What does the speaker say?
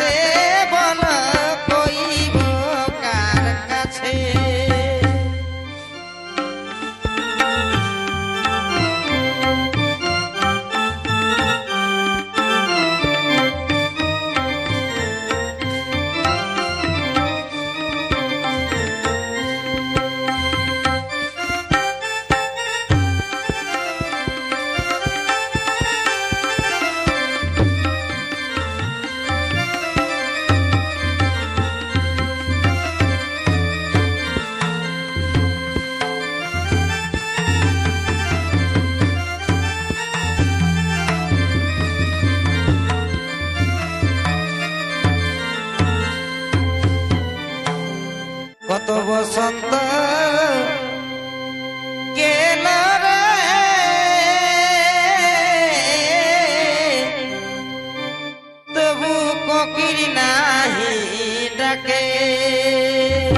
você. ਸੰਤ ਕੇ ਨਰੇ ਤਬੂ ਕੋ ਕਿਰਨਾਹੀ ਡਕੇ।